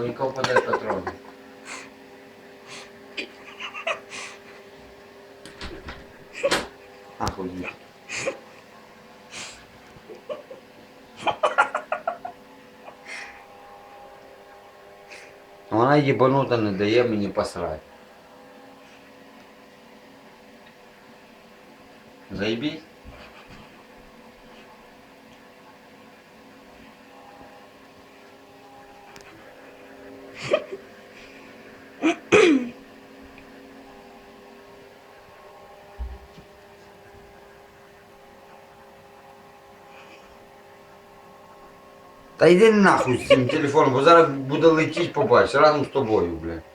швидко подай патрони. Охуєть. Вона їбанута не дає мені посрати. Заебись. Та йди нахуй з цим телефоном, бо зараз буде летіть, побачиш, разом з тобою, блядь.